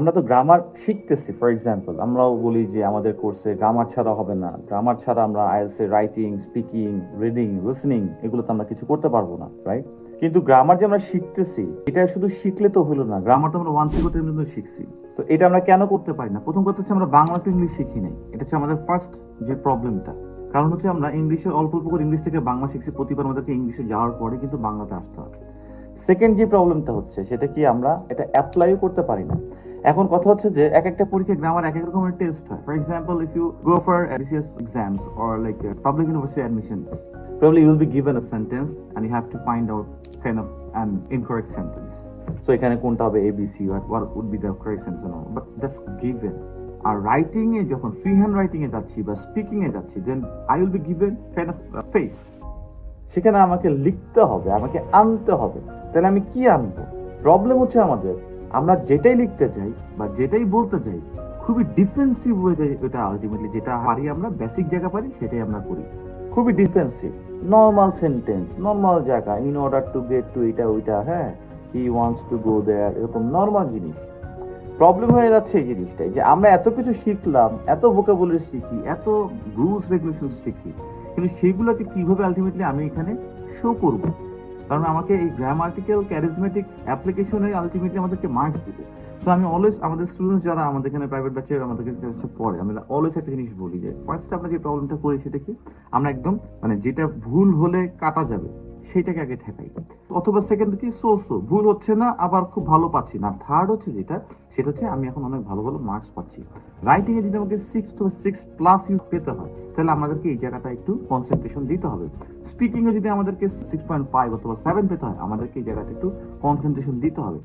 আমরা তো গ্রামার শিখতেছি ফর এক্সাম্পল আমরাও বলি যে আমাদের কোর্সে গ্রামার ছাড়া হবে না। গ্রামার ছাড়া আমরা আইএলসে রাইটিং স্পিকিং রিডিং লিসনিং এগুলো তো আমরা কিছু করতে পারব না রাইট কিন্তু গ্রামার যে আমরা শিখতেছি, এটা শুধু শিখলে তো হলো না। গ্রামার তো আমরা ওয়ান থেকে টেন পর্যন্ত শিখছি। তো এটা আমরা কেন করতে পারি না? প্রথম কথা হচ্ছে আমরা বাংলা টু ইংলিশ শিখি নাই। এটা হচ্ছে আমাদের ফার্স্ট যে প্রবলেমটা কারণ হচ্ছে আমরা ইংলিশে অল্প অল্প করে ইংলিশ থেকে বাংলা শিখছি, প্রতিবার আমাদেরকে ইংলিশে যাওয়ার পরে কিন্তু বাংলাতে আসতে হবে সেকেন্ড যে প্রবলেমটা হচ্ছে, সেটা কি আমরা এটা অ্যাপ্লাইও করতে পারি না। এখন কথা হচ্ছে যে এক একটা পরীক্ষা গ্রামার এক এক রকমের টেস্ট হয়। For example if you go for BCS exams or like public university admission probably you will be given a sentence and you have to find out kind of an incorrect sentence. So, এখানে কোনটা হবে abc or what would be the correct sentence and all. But that's given. আর writing এ যখন free hand writing এ যাচ্ছি বা speaking এ যাচ্ছি then I will be given kind of space সেখানে আমাকে লিখতে হবে, আমাকে আনতে হবে। তাহলে আমি কি আনব? প্রবলেম হচ্ছে আমাদের আমরা যেটাই লিখতে চাই বা যেটাই বলতে চাই, খুবই ডিফেন্সিভ ওয়েতে এটা আলটিমেটলি যেটা পারি আমরা বেসিক জায়গা পারি, সেটাই আমরা করি। খুবই ডিফেন্সিভ নর্মাল সেন্টেন্স নর্মাল জায়গা in order to get to এটা, ওইটা হ্যাঁ হি ওয়ান্টস টু গো দেয়ার এরকম নর্মাল জিনিস। প্রবলেম হয়ে যাচ্ছে এই জিনিসটাই, যে আমরা এত কিছু শিখলাম, এত ভোকাবুলারি শিখি, এত রুলস রেগুলেশন শিখি, কিন্তু সেগুলোকে কীভাবে আলটিমেটলি আমি এখানে শো করব? কারণ আমাকে এই গ্রামাটিক্যাল ক্যারিজমেটিক অ্যাপ্লিকেশনে আলটিমেটলি আমাদেরকে মার্কস দিবে। সো আমি অলওয়েজ আমাদের স্টুডেন্টস যারা আমাদের এখানে প্রাইভেট ব্যাচে আমাদের কাছে পড়ে, আমি অলওয়েজ একটা জিনিস বলি যে ফার্স্ট আমরা যে প্রবলেমটা করি সেটা কি? আমরা একদম মানে যেটা ভুল হলে কাটা যাবে। সেইটাকে আগে ঠেকাই। অথবা সেকেন্ড কি সো সো ভুল হচ্ছে না, আবার খুব ভালো পাচ্ছি না। থার্ড হচ্ছে যেটা, সেটা হচ্ছে আমি এখন অনেক ভালো ভালো মার্কস পাচ্ছি। রাইটিং এ যদি আমাকে সিক্স টু সিক্স প্লাস ইউজ পেতে হয়, তাহলে আমাদেরকে এই জায়গাটা একটু কনসেন্ট্রেশন দিতে হবে। স্পিকিং এ যদি আমাদেরকে সিক্স পয়েন্ট ফাইভ অথবা সেভেন পেতে হয়, আমাদেরকে এই জায়গাটা একটু কনসেন্ট্রেশন দিতে হবে।